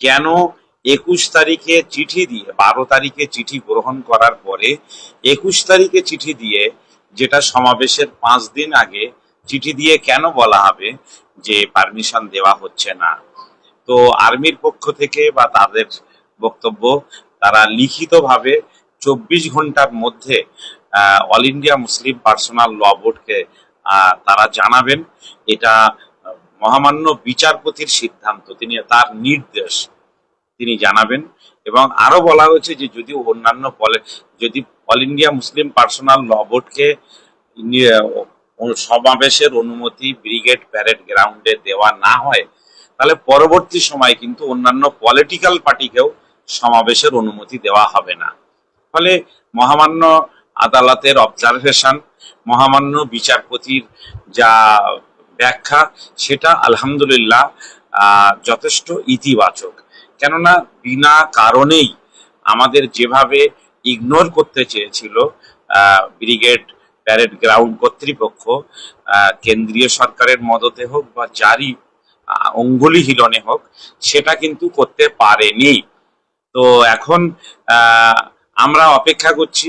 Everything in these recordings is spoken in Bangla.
কেন একুশ তারিখে চিঠি দিয়ে, বারো তারিখে চিঠি গ্রহণ করার পরে একুশ তারিখে চিঠি দিয়ে, যেটা সমাবেশের পাঁচ দিন আগে চিঠি দিয়ে কেন বলা হবে যে পারমিশন দেওয়া হচ্ছে না? তো আর্মির পক্ষ থেকে বা তাদের বক্তব্য, তারা লিখিতভাবে চব্বিশ ঘণ্টার মধ্যে all India Muslim personal law বোর্ডকে তারা জানাবেন। এটা মহামান্য বিচারপতির সিদ্ধান্ত, তিনি তার নির্দেশ তিনি জানাবেন। এবং আরও বলা হয়েছে যে যদি অন্যান্য যদি all India Muslim personal law বোর্ডকে সমাবেশের অনুমতি ব্রিগেড প্যারেড গ্রাউন্ডে দেওয়া না হয়, তাহলে পরবর্তী সময় কিন্তু অন্যান্য পলিটিক্যাল পার্টিকেও সমাবেশের অনুমতি দেওয়া হবে না। ফলে মহামান্য আদালতের অবজারভেশন, মহামান্য বিচারপতির যা ব্যাখ্যা, সেটা আলহামদুলিল্লাহ যথেষ্ট ইতিবাচক। কেননা বিনা কারণেই আমাদের যেভাবে ইগনোর করতে চেয়েছিল ব্রিগেড প্যারেড গ্রাউন্ড কর্তৃপক্ষ কেন্দ্রীয় সরকারের মদতে হোক বা জারি অঙ্গুলি হিলনে হোক, সেটা কিন্তু করতে পারেনি। তো এখন আমরা অপেক্ষা করছি,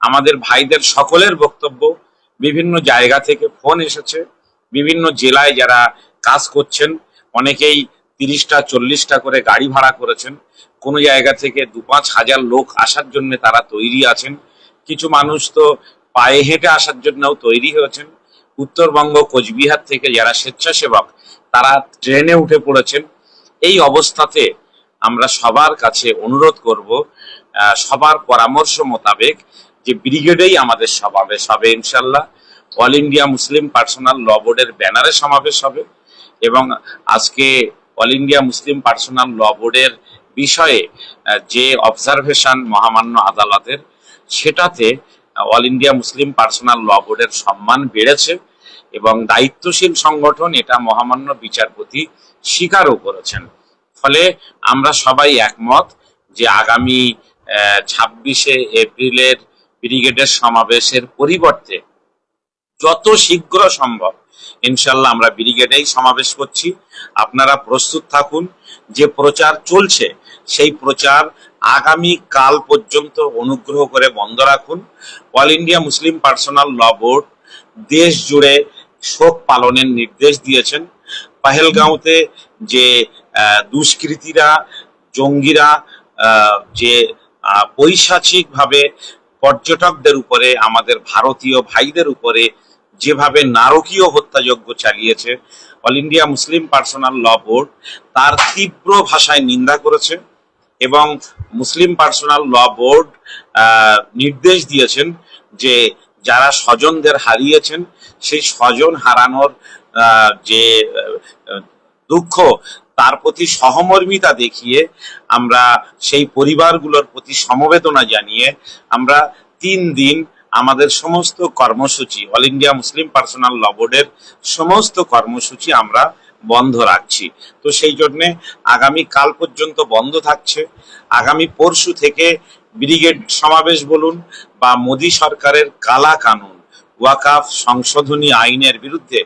আমাদের ভাইদের সকলের বক্তব্য, বিভিন্ন জায়গা থেকে ফোন এসেছে বিভিন্ন জেলায় যারা কাজ করছেন, অনেকেই তিরিশটা, চল্লিশটা করে গাড়ি ভাড়া করেছেন। কোনো জায়গা থেকে দু পাঁচ হাজার লোক আসার জন্য তারা তৈরি আছেন। কিছু মানুষ তো পায়ে হেঁটে আসার জন্যও তৈরি হয়েছেন। উত্তরবঙ্গ, কোচবিহার থেকে যারা স্বেচ্ছাসেবক, তারা ট্রেনে উঠে পড়েছেন। এই অবস্থাতে আমরা সবার কাছে অনুরোধ করব সবার পরামর্শ মোতাবেক যে ব্রিগেডেই আমাদের সমাবেশ হবে ইনশাল্লাহ। All India Muslim personal law বোর্ডের ব্যানারে সমাবেশ হবে এবং আজকে all India Muslim personal law বোর্ডের বিষয়ে যে অবজারভেশন মহামান্য আদালতের, সেটাতে all India Muslim personal law বোর্ডের সম্মান বেড়েছে এবং দায়িত্বশীল সংগঠন এটা মহামান্য বিচারপতি স্বীকারও করেছেন। ফলে আমরা সবাই একমত যে আগামী ছাব্বিশে এপ্রিলের ব্রিগেডের সমাবেশের পরিবর্তে যত শীঘ্র সম্ভব। ইনশাল্লাহ আমরা ব্রিগেডেই সমাবেশ করছি। আপনারা প্রস্তুত থাকুন। যে প্রচার চলছে, সেই প্রচার আগামী কাল পর্যন্ত অনুগ্রহ করে বন্ধ রাখুন। All India Muslim personal law board দেশ জুড়ে শোক পালনের নির্দেশ দিয়েছেন। পাহেলগাঁওতে যে দুষ্কৃতীরা, জঙ্গিরা যে পৈশাচিকভাবে পর্যটকদের উপরে, আমাদের ভারতীয় ভাইদের উপরে যেভাবে নারকীয় হত্যাযজ্ঞ চালিয়েছে all India Muslim personal law board তার তীব্র ভাষায় নিন্দা করেছে এবং মুসলিম পার্সোনাল ল বোর্ড নির্দেশ দিয়েছেন যে যারা স্বজনদের হারিয়েছেন, সেই স্বজন হারানোর যে দুঃখ, তার প্রতি সহমর্মিতা দেখিয়ে আমরা সেই পরিবারগুলোর প্রতি সমবেদনা জানিয়ে আমরা তিন দিন আমাদের সমস্ত কর্মসূচি all India Muslim personal law বোর্ডের সমস্ত কর্মসূচি আমরা বন্ধ রাখছি। তো সেই জন্যে আগামী কাল পর্যন্ত বন্ধ থাকছে। আগামী পরশু থেকে ব্রিগেড সমাবেশ বলুন বা মোদী সরকারের কালা কানুন, ওয়াকাফ সংশোধনী আইনের বিরুদ্ধে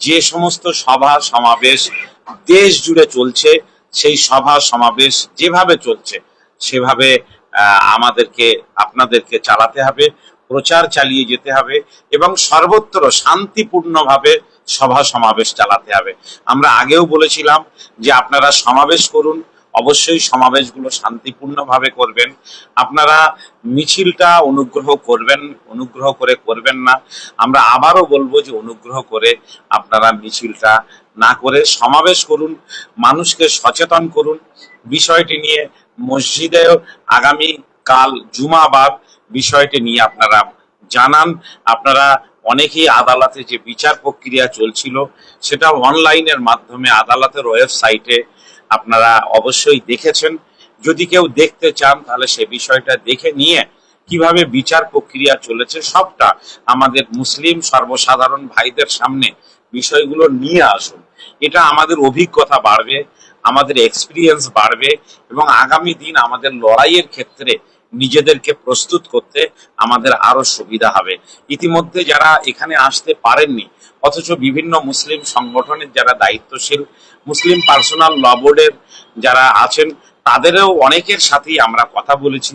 যে সমস্ত সভা, সমাবেশ দেশ জুড়ে চলছে, সেই সভা, সমাবেশ যেভাবে চলছে, সেভাবে আমাদেরকে, আপনাদেরকে চালাতে হবে। প্রচার চালিয়ে যেতে হবে এবং সর্বত্র শান্তিপূর্ণভাবে সভা সমাবেশ চালাতে হবে। আমরা আগেও বলেছিলাম যে আপনারা সমাবেশ করুন, অবশ্যই সমাবেশগুলো শান্তিপূর্ণভাবে করবেন। আপনারা মিছিলটা অনুগ্রহ করবেন, অনুগ্রহ করে করবেন না। আমরা আবারও বলব যে অনুগ্রহ করে আপনারা মিছিলটা না করে সমাবেশ করুন, মানুষকে সচেতন করুন। বিষয়টি নিয়ে মসজিদেও আগামী কাল জুমাবাদ বিষয়টি নিয়ে আপনারা জানান। আপনারা অনেকেই আদালতে যে বিচার প্রক্রিয়া চলছিল, সেটা অনলাইনের মাধ্যমে আদালতের ওয়েবসাইটে আপনারা অবশ্যই দেখেছেন। যদি কেউ দেখতে চান, তাহলে সে বিষয়টা দেখে নিয়ে কীভাবে বিচার প্রক্রিয়া চলেছে, সবটা আমাদের মুসলিম সর্বসাধারণ ভাইদের সামনে বিষয়গুলো নিয়ে আসুন। এটা আমাদের অভিজ্ঞতা বাড়বে, আমাদের এক্সপিরিয়েন্স বাড়বে এবং আগামী দিন আমাদের লড়াইয়ের ক্ষেত্রে নিজেদেরকে প্রস্তুত করতে আমাদের আরও সুবিধা হবে। ইতিমধ্যে যারা এখানে আসতে পারেননি, অথচ বিভিন্ন মুসলিম সংগঠনের যারা দায়িত্বশীল, মুসলিম পার্সোনাল ল বোর্ডের যারা আছেন, তাদেরও অনেকের সাথেই আমরা কথা বলেছি।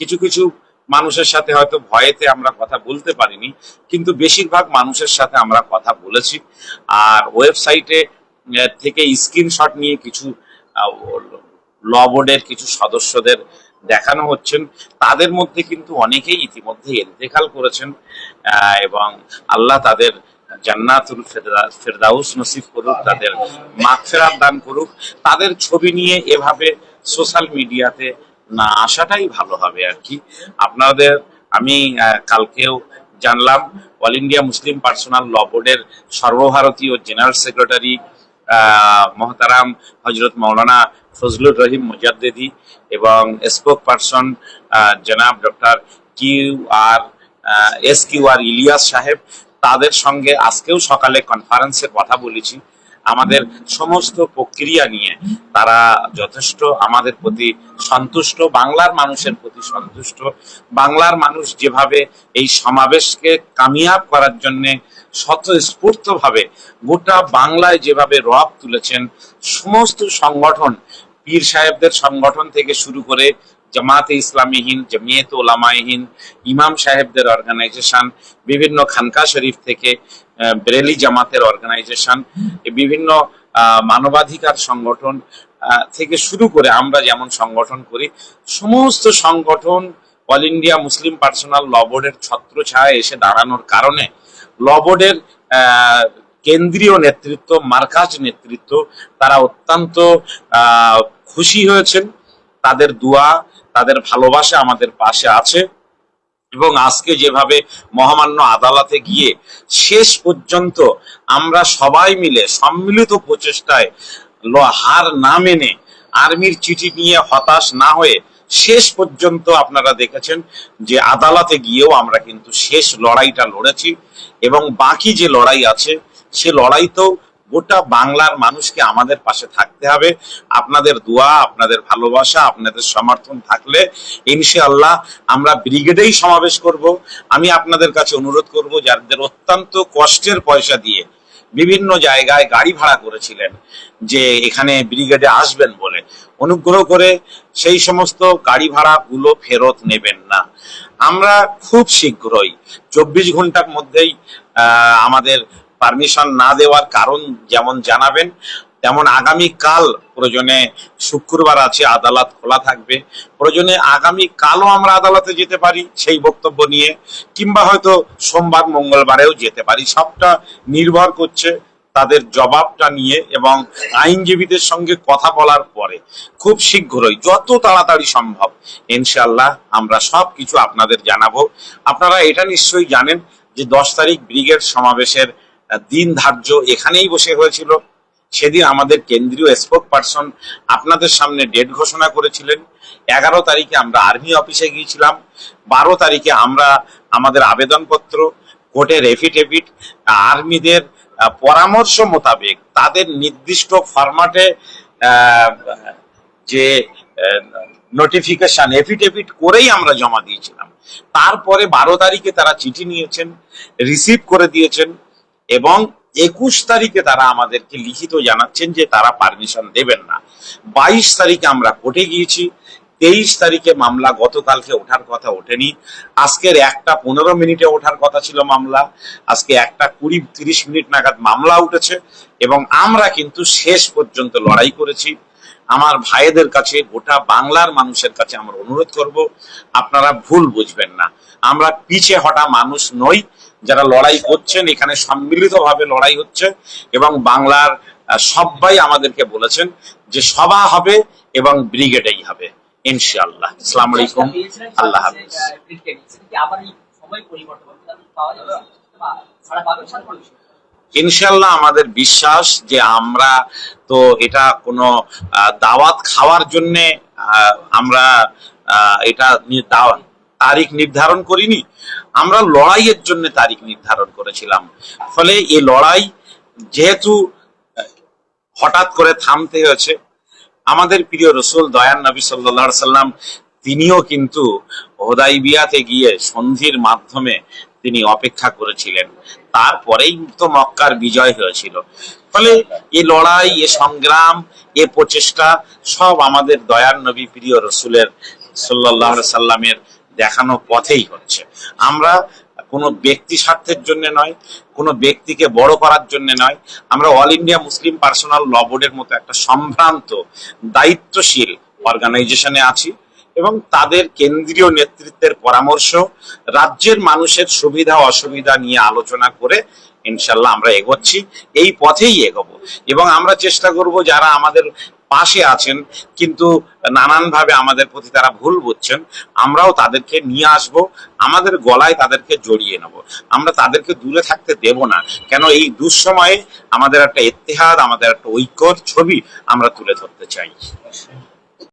কিছু কিছু মানুষের সাথে হয়তো ভয়েতে আমরা কথা বলতে পারিনি, কিন্তু বেশিরভাগ মানুষের সাথে আমরা কথা বলেছি। আর ওয়েবসাইটে থেকে স্ক্রিনশট নিয়ে কিছু ল বোর্ডের কিছু সদস্যদের দেখানো হচ্ছেন। তাদের মধ্যে কিন্তু অনেকেই ইতিমধ্যে ইন্তেকাল করেছেন এবং আল্লাহ তাদের জান্নাতুল ফেরদা- ফেরদাউস নসিব করুক, তাদের মাগফিরাত দান করুক। তাদের ছবি নিয়ে এভাবে সোশ্যাল মিডিয়াতে না আসাটাই ভালো হবে আর কি। আপনাদের আমি কালকেও জানলাম, all India Muslim personal law বোর্ডের সর্বভারতীয় জেনারেল সেক্রেটারি মহতারাম হজরত মৌলানা ফজলুর রহিম মুজাদ্দেদি এবং স্পোক পারসন জনাব doctor Q R S Q R Ilyas সাহেব, তাদের সঙ্গে আজকেও সকালে কনফারেন্সে কথা বলেছি। আমাদের সমস্ত প্রক্রিয়া নিয়ে তারা যথেষ্ট আমাদের প্রতি সন্তুষ্ট, বাংলার মানুষের প্রতি সন্তুষ্ট। বাংলার মানুষ যেভাবে এই সমাবেশকে কামিয়াব করার জন্যে স্বতঃস্ফূর্ত ভাবে গোটা বাংলায় যেভাবে রব তুলেছেন, সমস্ত সংগঠন, পীর সাহেবদের সংগঠন থেকে শুরু করে জামাতে ইসলামীহীন জমিয়ত ওলামাইহীন ইমাম সাহেবদের অর্গানাইজেশন বিভিন্ন খানকা শরীফ থেকে বেরেলি জামাতের অর্গানাইজেশন বিভিন্ন মানবাধিকার সংগঠন থেকে শুরু করে আমরা যেমন সংগঠন করি, সমস্ত সংগঠন, all India Muslim personal law বোর্ডের ছত্র ছায় এসে দাঁড়ানোর কারণে ল বোর্ডের কেন্দ্রীয় নেতৃত্ব, মার্কাজ নেতৃত্ব, তারা অত্যন্ত খুশি হয়েছেন। তাদের দোয়া তাদের ভালোবাসা আমাদের পাশে আছে। এবং আজকে যেভাবে মহামান্য আদালতে গিয়ে শেষ পর্যন্ত আমরা সবাই মিলে সম্মিলিত প্রচেষ্টায় হার না মেনে আর্মির চিঠি নিয়ে হতাশ না হয়ে শেষ পর্যন্ত আপনারা দেখেছেন যে আদালতে গিয়েও আমরা কিন্তু শেষ লড়াইটা লড়েছি এবং বাকি যে লড়াই আছে, সে লড়াইতেও গোটা বাংলার মানুষকে আমাদের পাশে থাকতে হবে। আপনাদের দোয়া, আপনাদের ভালোবাসা, আপনাদের সমর্থন থাকলে ইনশাআল্লাহ আমরা ব্রিগেডেই সমাবেশ করব। আমি আপনাদের কাছে অনুরোধ করব, যাদের অত্যন্ত কষ্টের পয়সা দিয়ে বিভিন্ন জায়গায় গাড়ি ভাড়া করেছিলেন, যে এখানে ব্রিগেডে আসবেন বলে, অনুগ্রহ করে সেই সমস্ত গাড়ি ভাড়াগুলো ফেরত নেবেন না। আমরা খুব শীঘ্রই, চব্বিশ ঘণ্টার মধ্যেই আমাদের পারমিশন না দেওয়ার কারণ যেমন জানাবেন, তেমন আগামী কাল প্রয়োজনে শুক্রবার আছে, আদালত খোলা থাকবে। প্রয়োজনে আগামী কালও আমরা আদালতে যেতে পারি সেই বক্তব্য নিয়ে, কিংবা হয়তো সোমবার, মঙ্গলবারেও যেতে পারি। সবটা নির্ভর করছে তাদের জবাবটা নিয়ে এবং আইনজীবীদের সঙ্গে কথা বলার পরে খুব শীঘ্রই, যত তাড়াতাড়ি সম্ভব ইনশাল্লাহ আমরা সব কিছু আপনাদের জানাব। আপনারা এটা নিশ্চয়ই জানেন যে দশ তারিখ ব্রিগেড সমাবেশের দিন ধার্য এখানেই বসে হয়েছিল। সেদিন আমাদের কেন্দ্রীয় স্পোক পার্সন আপনাদের সামনে ডেট ঘোষণা করেছিলেন। এগারো তারিখে আমরা আর্মি অফিসে গিয়েছিলাম। বারো তারিখে আমরা আমাদের আবেদনপত্র কোর্টের এফিডেভিট আর্মিদের পরামর্শ মোতাবেক তাদের নির্দিষ্ট ফরম্যাটে যে নোটিফিকেশন এফিডেভিট করেই আমরা জমা দিয়েছিলাম। তারপরে বারো তারিখে তারা চিঠি নিয়েছেন রিসিভ করে দিয়েছেন। এবং একুশ তারিখে তারা আমাদেরকে লিখিত জানাচ্ছেন যে তারা পারমিশন দেবেন না। বাইশ তারিখে আমরা কোর্টে গিয়েছি, তেইশ তারিখে মামলা গতকালকে ওঠার কথা ওঠেনি, আজকের একটা পনেরো মিনিটে ওঠার কথা ছিল মামলা, আজকে একটা কুড়ি তিরিশ মিনিট নাগাদ মামলা উঠেছে এবং আমরা কিন্তু শেষ পর্যন্ত লড়াই করেছি। আমার ভাইদের কাছে, গোটা বাংলার মানুষের কাছে আমরা অনুরোধ করব, আপনারা ভুল বুঝবেন না। আমরা পিছে হটা মানুষ নই যারা লড়াই করছেন, এখানে সম্মিলিতভাবে লড়াই হচ্ছে এবং বাংলার সবাই আমাদেরকে বলেছেন যে সভা হবে এবং ব্রিগেডেই হবে। ইনশাআল্লাহ। আসসালামু আলাইকুম। আল্লাহ হাফিজ। ইনশাল্লাহ আমাদের বিশ্বাস যে আমরা তো এটা কোনো দাওয়াত খাওয়ার জন্য আমরা এটা নি- দাওয়াত তারিখ নির্ধারণ করিনি, আমরা লড়াইয়ের জন্য তারিখ নির্ধারণ করেছিলাম। ফলে এই লড়াই যেহেতু হঠাৎ করে থামতে হয়েছে, আমাদের প্রিয় রসুল দয়ান নবী সাল্লাহ সাল্লাম, তিনিও কিন্তু হোদাইবিয়াতে গিয়ে সন্ধির মাধ্যমে তিনি অপেক্ষা করেছিলেন। তারপরেই তো মক্কার বিজয় হয়েছিল। ফলে এ লড়াই এ সংগ্রাম, এ প্রচেষ্টা সব আমাদের দয়ার নবী প্রিয় রসুলের সাল্লাহ সাল্লামের দেখানো পথেই হচ্ছে। আমরা কোনো ব্যক্তি স্বার্থের জন্য নয়, কোনো ব্যক্তিকে বড় করার জন্য নয়। আমরা all India Muslim personal law বোর্ডের মতো একটা সম্ভ্রান্ত, দায়িত্বশীল অর্গানাইজেশনে আছি এবং তাদের কেন্দ্রীয় নেতৃত্বের পরামর্শ, রাজ্যের মানুষের সুবিধা অসুবিধা নিয়ে আলোচনা করে ইনশাল্লাহ আমরা এগোচ্ছি। এই পথেই এগোবো। এবং আমরা চেষ্টা করব যারা আমাদের পাশে আছেন, কিন্তু নানানভাবে আমাদের প্রতি তারা ভুল বুঝছেন। আমরাও তাদেরকে নিয়ে আসব, আমাদের গলায় তাদেরকে জড়িয়ে নেব। আমরা তাদেরকে দূরে থাকতে দেব না। কেন এই দুঃসময়ে আমাদের একটা ইতিহাদ আমাদের একটা ঐক্যর ছবি আমরা তুলে ধরতে চাই।